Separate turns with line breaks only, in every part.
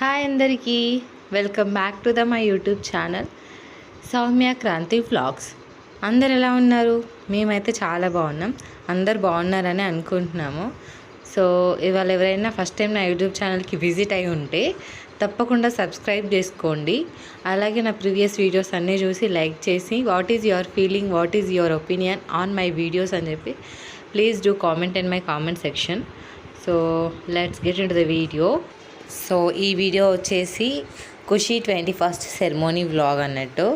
Hi అందరికీ. Welcome back to the my YouTube channel Soumya Kranti vlogs. అందరు ఎలా ఉన్నారు? మేమైతే చాలా బాగున్నాం. అందరు బాగున్నారని అనుకుంటున్నాము. సో ఇవాళ ఎవరైనా ఫస్ట్ టైం నా యూట్యూబ్ ఛానల్కి విజిట్ అయి ఉంటే తప్పకుండా సబ్స్క్రైబ్ చేసుకోండి. అలాగే నా ప్రీవియస్ వీడియోస్ అన్నీ చూసి లైక్ చేసి what is your feeling what is your opinion on my videos అని చెప్పి please do comment in my comment section so let's get in the video so ఈ వీడియో వచ్చేసి Khushi twenty first ceremony vlog అన్నట్టు.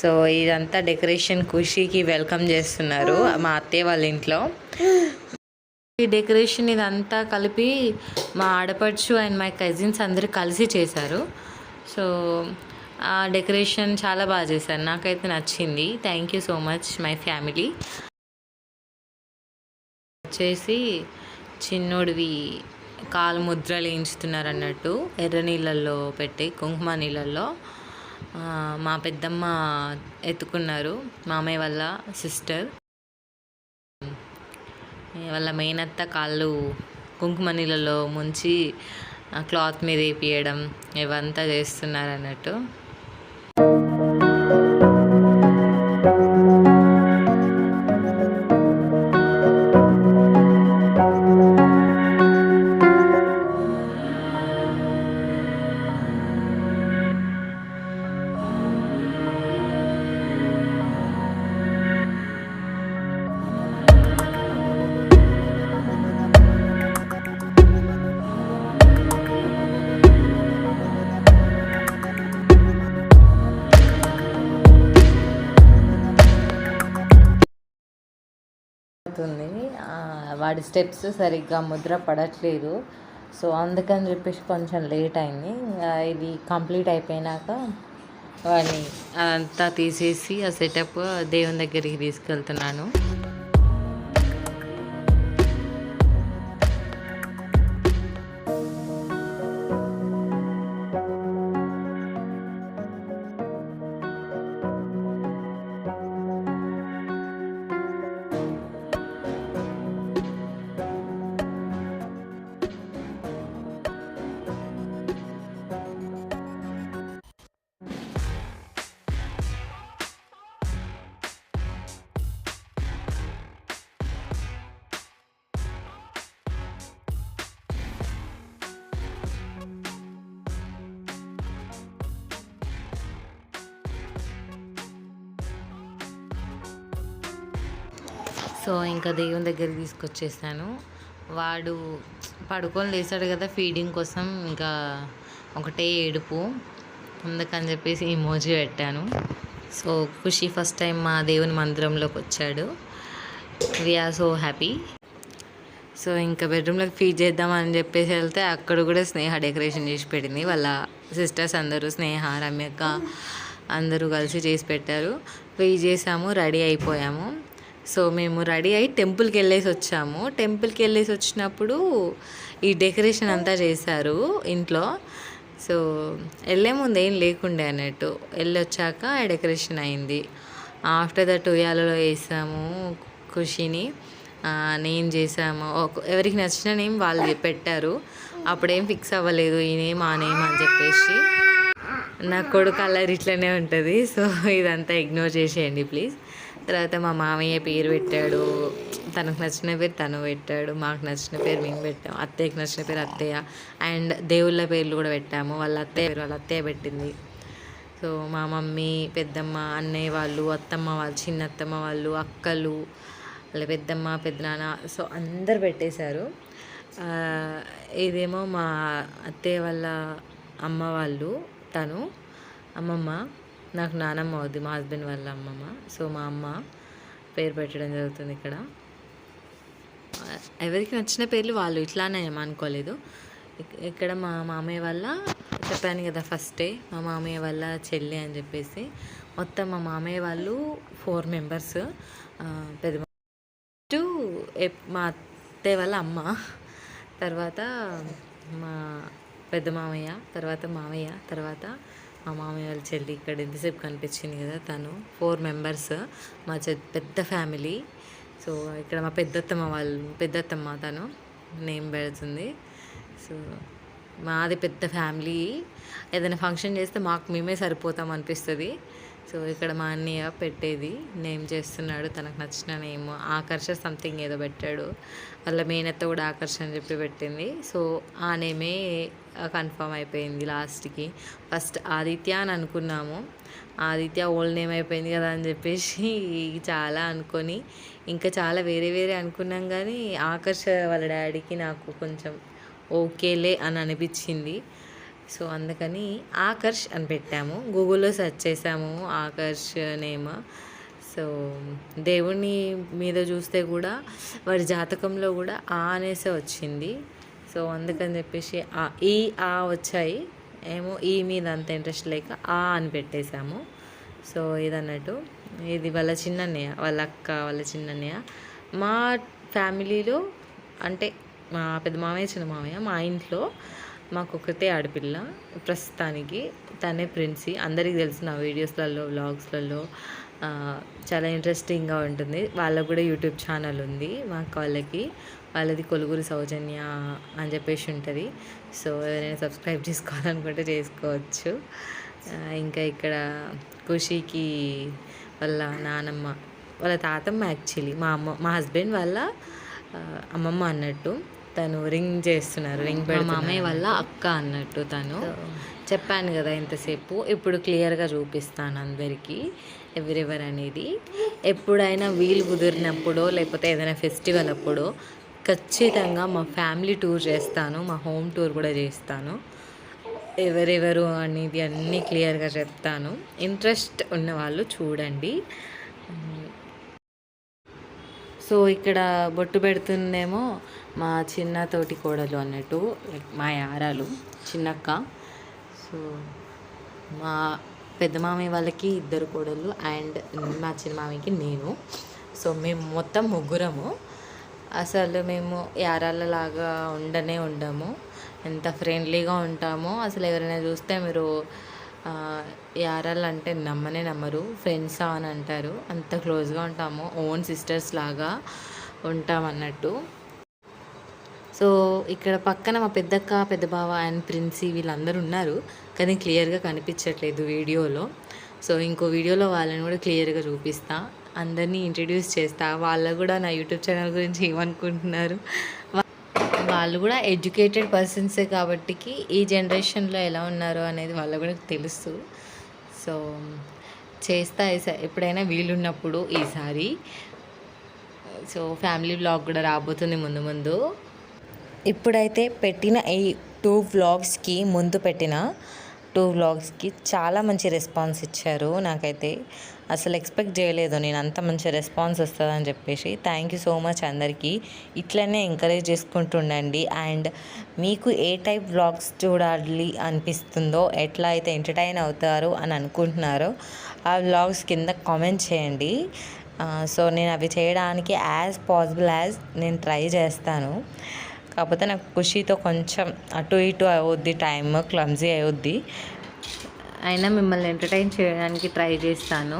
So ఇదంతా decoration ఖుషికి welcome చేస్తున్నారు మా అత్తయ్య వాళ్ళ ఇంట్లో. ఈ డెకరేషన్ ఇదంతా కలిపి మా ఆడపడుచు అండ్ మై కజిన్స్ అందరూ కలిసి చేశారు. సో ఆ డెకరేషన్ చాలా బాగా చేశారు. నాకైతే నచ్చింది. Thank you so much my family వచ్చేసి చిన్నోడివి కాలు ముద్రలు వేయించుతున్నారు అన్నట్టు ఎర్ర నీళ్ళల్లో పెట్టి కుంకుమ నీళ్ళల్లో మా పెద్దమ్మ ఎత్తుకున్నారు మామయ్య వాళ్ళ సిస్టర్. వాళ్ళ మేనత్త కాళ్ళు కుంకుమ నీళ్ళలో ముంచి క్లాత్ మీద వేపియడం ఇవంతా చేస్తున్నారు అన్నట్టు అవుతుంది వాడి స్టెప్స్ సరిగ్గా ముద్ర పడట్లేదు. సో అందుకని చెప్పేసి కొంచెం లేట్ అయింది. ఇది కంప్లీట్ అయిపోయినాక వాడిని అదంతా తీసేసి ఆ సెటప్ దేవుని దగ్గరికి తీసుకెళ్తున్నాను. సో ఇంకా దేవుని దగ్గరికి తీసుకొచ్చేసాను. వాడు పడుకొని లేచాడు కదా ఫీడింగ్ కోసం ఇంకా ఒకటే ఏడుపు. అందుకని చెప్పేసి ఇమోజీ పెట్టాను. సో ఖుషి ఫస్ట్ టైం మా దేవుని మందిరంలోకి వచ్చాడు. వీఆర్ సో హ్యాపీ సో ఇంకా బెడ్రూమ్లోకి ఫీడ్ చేద్దామని చెప్పేసి వెళ్తే అక్కడ కూడా స్నేహ డెకరేషన్ చేసి పెట్టింది. వాళ్ళ సిస్టర్స్ అందరూ స్నేహ రమ్యక్క అందరూ కలిసి చేసి పెట్టారు. ఫీడ్ చేసాము రెడీ అయిపోయాము. సో మేము రెడీ అయ్యి టెంపుల్కి వెళ్ళేసి వచ్చాము. టెంపుల్కి వెళ్ళేసి వచ్చినప్పుడు ఈ డెకరేషన్ అంతా చేశారు ఇంట్లో. సో వెళ్ళే ముందు ఏం లేకుండే అన్నట్టు వెళ్ళి వచ్చాక డెకరేషన్ అయింది. ఆఫ్టర్ దట్ ఉయ్యాలలో వేసాము ఖుషిని నేమ్ నేను చేసాము ఎవరికి నచ్చిన నేమ్ వాళ్ళు పెట్టారు. అప్పుడేం ఫిక్స్ అవ్వలేదు ఈ నేమ్ ఆ నేమ్ అని చెప్పేసి. నా కొడుకు అల్లరి ఇట్లనే ఉంటుంది. సో ఇదంతా ఇగ్నోర్ చేసేయండి ప్లీజ్. తర్వాత మా మామయ్య పేరు పెట్టాడు. తనకు నచ్చిన పేరు తను పెట్టాడు. మాకు నచ్చిన పేరు మేము పెట్టాము అత్తయ్యకి నచ్చిన పేరు అత్తయ్య. అండ్ దేవుళ్ళ పేర్లు కూడా పెట్టాము. వాళ్ళ అత్తయ్య పేరు వాళ్ళ అత్తయ్య పెట్టింది. సో మా మమ్మీ పెద్దమ్మ అన్నయ్య వాళ్ళు అత్తమ్మ వాళ్ళు చిన్న అత్తమ్మ వాళ్ళు అక్కలు వాళ్ళ పెద్దమ్మ పెద్దనాన్న సో అందరు పెట్టేశారు. ఇదేమో మా అత్తయ్య వాళ్ళ అమ్మ వాళ్ళు తను అమ్మమ్మ నాకు నానమ్మ అవుద్ది మా హస్బెండ్ వాళ్ళ అమ్మమ్మ. సో మా అమ్మ పేరు పెట్టడం జరుగుతుంది ఇక్కడ. ఎవరికి నచ్చిన పేర్లు వాళ్ళు ఇట్లానే ఏం అనుకోలేదు ఇక్కడ మా మామయ్య వల్ల చెప్పాను కదా ఫస్టే మా మామయ్య వల్ల చెల్లి అని చెప్పేసి. మొత్తం మా మామయ్య వాళ్ళు ఫోర్ మెంబర్స్ పెద్ద ఫస్ట్ మా అత్తయ్య వాళ్ళ అమ్మ. తర్వాత మా పెద్ద మామయ్య తర్వాత మామయ్య తర్వాత మా మామయ్య వాళ్ళ చెల్లి ఇక్కడ ఎంతసేపు కనిపించింది కదా తను ఫోర్ మెంబర్స్ మా పెద్ద ఫ్యామిలీ సో ఇక్కడ మా పెద్దత్తమ్మ వాళ్ళు పెద్దత్తమ్మ తను నేమ్ పెడుతుంది. సో మాది పెద్ద ఫ్యామిలీ ఏదైనా ఫంక్షన్ చేస్తే మాకు మేమే సరిపోతాం అనిపిస్తుంది. సో ఇక్కడ మా అన్నయ్య పెట్టేది నేమ్ చేస్తున్నాడు తనకు నచ్చిన నేమ్ ఆకర్ష సంథింగ్ ఏదో పెట్టాడు. వాళ్ళ మేనత్త కూడా ఆకర్ష అని చెప్పి పెట్టింది. సో ఆ నేమే కన్ఫర్మ్ అయిపోయింది లాస్ట్కి ఫస్ట్ ఆదిత్య అని అనుకున్నాము. ఆదిత్య ఓల్డ్ నేమ్ అయిపోయింది కదా అని చెప్పేసి చాలా అనుకొని ఇంకా చాలా వేరే వేరే అనుకున్నాం కానీ ఆకర్ష వాళ్ళ డాడీకి నాకు కొంచెం ఓకేలే అని అనిపించింది. సో అందుకని ఆకర్ష్ అని పెట్టాము. గూగుల్లో సెర్చ్ చేసాము ఆకర్ష్ నేమ్ సో దేవుని మీద చూస్తే కూడా వారి జాతకంలో కూడా ఆ అనేసే వచ్చింది. సో అందుకని చెప్పేసి ఆ ఈ ఆ వచ్చాయి. ఏమో ఈ మీద అంత ఇంట్రెస్ట్ లేక ఆ అని పెట్టేశాము. సో ఇదన్నట్టు. ఇది వాళ్ళ చిన్నన్నయ్య వాళ్ళ అక్క వాళ్ళ చిన్నన్నయ్య. మా ఫ్యామిలీలో అంటే మా పెద్ద మామయ్య చిన్న మామయ్య మా ఇంట్లో మాకు ఒకటే ఆడపిల్ల. ప్రస్తుతానికి తనే ప్రిన్సి. అందరికీ తెలిసిన వీడియోస్లలో వ్లాగ్స్లలో చాలా ఇంట్రెస్టింగ్గా ఉంటుంది. వాళ్ళకు కూడా యూట్యూబ్ ఛానల్ ఉంది మా వాళ్ళకి వాళ్ళది కొలుగురు సౌజన్య అని చెప్పేసి ఉంటుంది. సో ఎవరైనా సబ్స్క్రైబ్ చేసుకోవాలనుకుంటే చేసుకోవచ్చు. ఇంకా ఇక్కడ ఖుషీకి వాళ్ళ నానమ్మ వాళ్ళ తాతమ్మ యాక్చువల్లీ మా అమ్మ మా హస్బెండ్ వాళ్ళ అమ్మమ్మ అన్నట్టు. తను రింగ్ చేస్తున్నారు రింగ్ మా మామయ్య వల్ల అక్క అన్నట్టు తను. చెప్పాను కదా ఇంతసేపు ఇప్పుడు క్లియర్గా చూపిస్తాను అందరికీ ఎవరెవరు అనేది. ఎప్పుడైనా వీలు కుదిరినప్పుడో లేకపోతే ఏదైనా ఫెస్టివల్ అప్పుడో ఖచ్చితంగా మా ఫ్యామిలీ టూర్ చేస్తాను మా హోమ్ టూర్ కూడా చేస్తాను. ఎవరెవరు అనేది అన్నీ క్లియర్గా చెప్తాను. ఇంట్రెస్ట్ ఉన్న వాళ్ళు చూడండి. సో ఇక్కడ బొట్టు పెడుతుందేమో మా చిన్న తోటి కోడలు అన్నట్టు మా యారాలు చిన్నక్క. సో మా పెద్ద మామయ్య వాళ్ళకి ఇద్దరు కోడలు అండ్ మా చిన్న మామయ్యకి నేను. సో మేము మొత్తం ముగ్గురము. అసలు మేము యారాలలాగా ఉండనే ఉండము. ఎంత ఫ్రెండ్లీగా ఉంటామో అసలు ఎవరైనా చూస్తే మీరు యారాలు అంటే నమ్మనే నమ్మరు ఫ్రెండ్స్ అని అంటారు. అంత క్లోజ్గా ఉంటాము ఓన్ సిస్టర్స్ లాగా ఉంటాం అన్నట్టు సో ఇక్కడ పక్కన మా పెద్దక్క పెద్ద బావ అండ్ ప్రిన్సీ వీళ్ళందరూ ఉన్నారు కానీ క్లియర్గా కనిపించట్లేదు వీడియోలో. సో ఇంకో వీడియోలో వాళ్ళని కూడా క్లియర్గా చూపిస్తా. అందరినీ ఇంట్రడ్యూస్ చేస్తా. వాళ్ళు కూడా నా యూట్యూబ్ ఛానల్ గురించి ఏమనుకుంటున్నారు? వాళ్ళు కూడా ఎడ్యుకేటెడ్ పర్సన్సే కాబట్టి ఈ జనరేషన్లో ఎలా ఉన్నారు అనేది వాళ్ళకు కూడా తెలుసు. సో చేస్తా ఎప్పుడైనా వీలున్నప్పుడు ఈసారి. సో ఫ్యామిలీ బ్లాగ్ కూడా రాబోతుంది ముందు ముందు. ఇప్పుడైతే పెట్టిన ఈ టూ వ్లాగ్స్కి ముందు పెట్టిన టూ వ్లాగ్స్కి చాలా మంచి రెస్పాన్స్ ఇచ్చారు. నాకైతే అసలు ఎక్స్పెక్ట్ చేయలేదు. నేను అంత మంచి రెస్పాన్స్ వస్తుందని చెప్పేసి థ్యాంక్ యూ సో మచ్ అందరికీ. ఇట్లనే ఎంకరేజ్ చేసుకుంటుండండి అండ్ మీకు ఏ టైప్ వ్లాగ్స్ చూడాలి అనిపిస్తుందో ఎట్లా అయితే ఎంటర్టైన్ అవుతారు అని అనుకుంటున్నారో ఆ వ్లాగ్స్ కింద కామెంట్ చేయండి. సో నేను అవి చేయడానికి యాజ్ పాసిబుల్ యాజ్ నేను ట్రై చేస్తాను. కాకపోతే నాకు ఖుషీతో కొంచెం అటు ఇటు అవుద్ది టైమ్ క్లమ్జీ అవుద్ది అయినా మిమ్మల్ని ఎంటర్టైన్ చేయడానికి ట్రై చేస్తాను.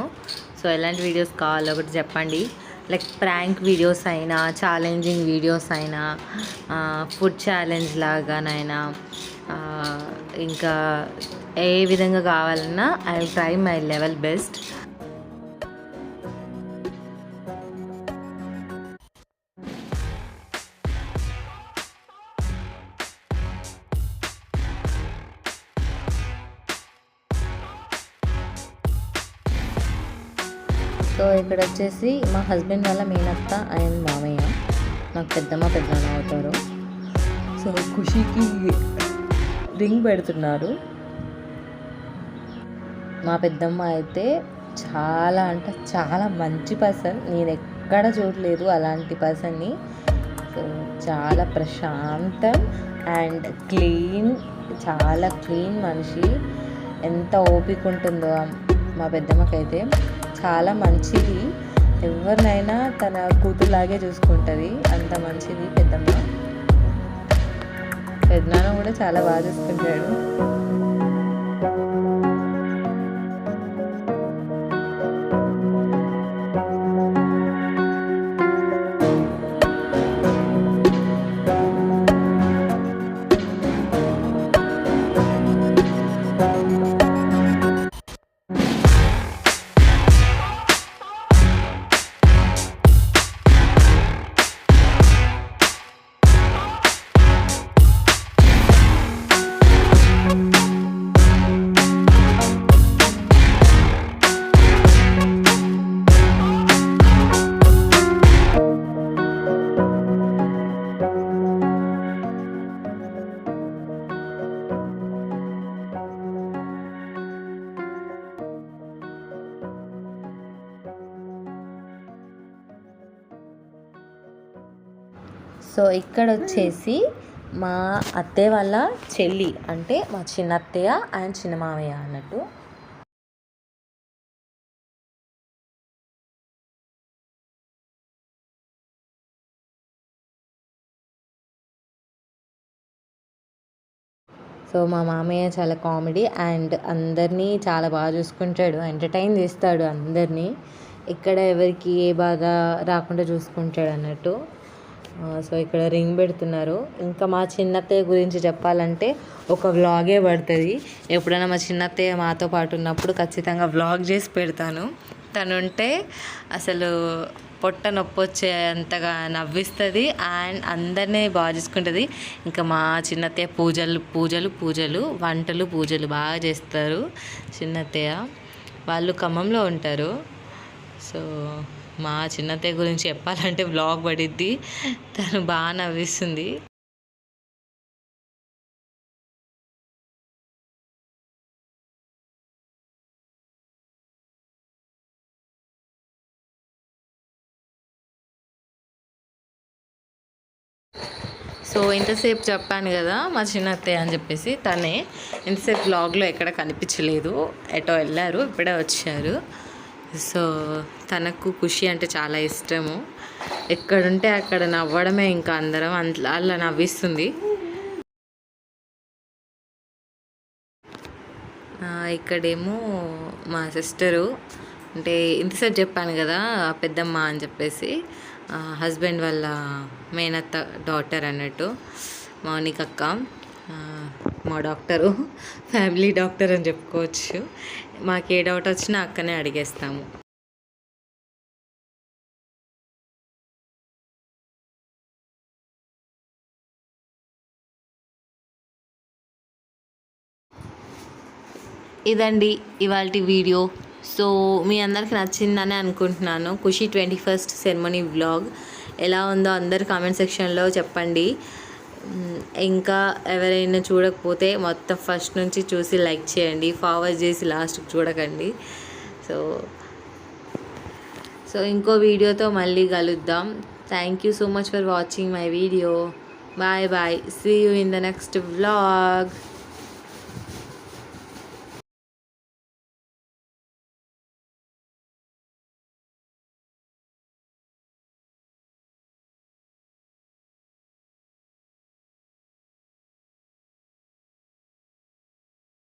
సో ఎలాంటి వీడియోస్ కావాలో ఒకటి చెప్పండి. లైక్ ప్రాంక్ వీడియోస్ అయినా ఛాలెంజింగ్ వీడియోస్ అయినా ఫుడ్ ఛాలెంజ్ లాగానైనా ఇంకా ఏ విధంగా కావాలన్నా I try my level best. So ఇక్కడ వచ్చేసి మా హస్బెండ్ వాళ్ళ మేనత్త అండ్ మామయ్య. నాకు పెద్దమ్మ పెద్దమ్మ అవుతారు. సో ఖుషికి రింగ్ పెడుతున్నారు. మా పెద్దమ్మ అయితే చాలా అంటే చాలా మంచి పర్సన్. నేను ఎక్కడ చూడలేదు అలాంటి పర్సన్ని. సో చాలా ప్రశాంతం అండ్ క్లీన్ చాలా క్లీన్ మనిషి. ఎంత ఓపిక ఉంటుందో మా పెద్దమ్మకైతే. చాలా మంచిది. ఎవరినైనా తన కూతురులాగే చూసుకుంటుంది. అంత మంచిది పెద్దమ్మ. పెద్దనాన్న కూడా చాలా బాగా చూసుకుంటాడు. సో ఇక్కడ వచ్చేసి మా అత్తయ్య వాళ్ళ చెల్లి అంటే మా చిన్న అత్తయ్య అండ్ చిన్న మామయ్య అన్నట్టు. సో మా మామయ్య చాలా కామెడీ అండ్ అందరినీ చాలా బాగా చూసుకుంటాడు ఎంటర్టైన్ చేస్తాడు అందరినీ. ఇక్కడ ఎవరికి ఏ బాగా రాకుండా చూసుకుంటాడు అన్నట్టు. సో ఇక్కడ రింగ్ పెడుతున్నారు. ఇంకా మా చిన్నత్తయ్య గురించి చెప్పాలంటే ఒక వ్లాగే పడుతుంది. ఎప్పుడైనా మా చిన్నత్తయ్య మాతో పాటు ఉన్నప్పుడు ఖచ్చితంగా వ్లాగ్ చేసి పెడతాను. తను ఉంటే అసలు పొట్ట నొప్పి వచ్చేంతగా నవ్విస్తుంది అండ్ అందరినీ బాగా చూసుకుంటుంది. ఇంకా మా చిన్నత్తయ్య పూజలు పూజలు పూజలు వంటలు పూజలు బాగా చేస్తారు చిన్నత్తయ్య. వాళ్ళు ఖమ్మంలో ఉంటారు. సో మా చిన్నత్తయ్య గురించి చెప్పాలంటే బ్లాగ్ పడిద్ది. తను బాగా నవ్విస్తుంది. సో ఇంతసేపు చెప్పాను కదా మా చిన్న అత్తయ్య అని చెప్పేసి తనే ఇంతసేపు బ్లాగ్లో ఎక్కడ కనిపించలేదు. ఎటో వెళ్ళారు ఇప్పుడే వచ్చారు. సో తనకు ఖుషి అంటే చాలా ఇష్టము. ఎక్కడుంటే అక్కడ నవ్వడమే ఇంకా అందరం అట్లా అలా నవ్విస్తుంది. ఇక్కడేమో మా సిస్టరు అంటే ఇంతసేపు చెప్పాను కదా పెద్దమ్మ అని చెప్పేసి హస్బెండ్ వాళ్ళ మేనత్త డాక్టర్ అన్నట్టు మౌనిక అక్క మా డాక్టరు ఫ్యామిలీ డాక్టర్ అని చెప్పుకోవచ్చు. మాకు ఏ డౌట్ వచ్చినా అక్కనే అడిగేస్తాము. ఇదండి ఇవాళ వీడియో. సో మీ అందరికి నచ్చిందని అనుకుంటున్నాను. Khushi twenty first ceremony vlog. ఎలా ఉందో అందరు కామెంట్ సెక్షన్లో చెప్పండి. ఇంకా ఎవరైనా చూడకపోతే మొత్తం ఫస్ట్ నుంచి చూసి లైక్ చేయండి. ఫార్వర్డ్ చేసి లాస్ట్ చూడకండి. సో సో ఇంకో వీడియోతో మళ్ళీ కలుద్దాం. Thank you so much for watching my video bye bye see you in the next vlog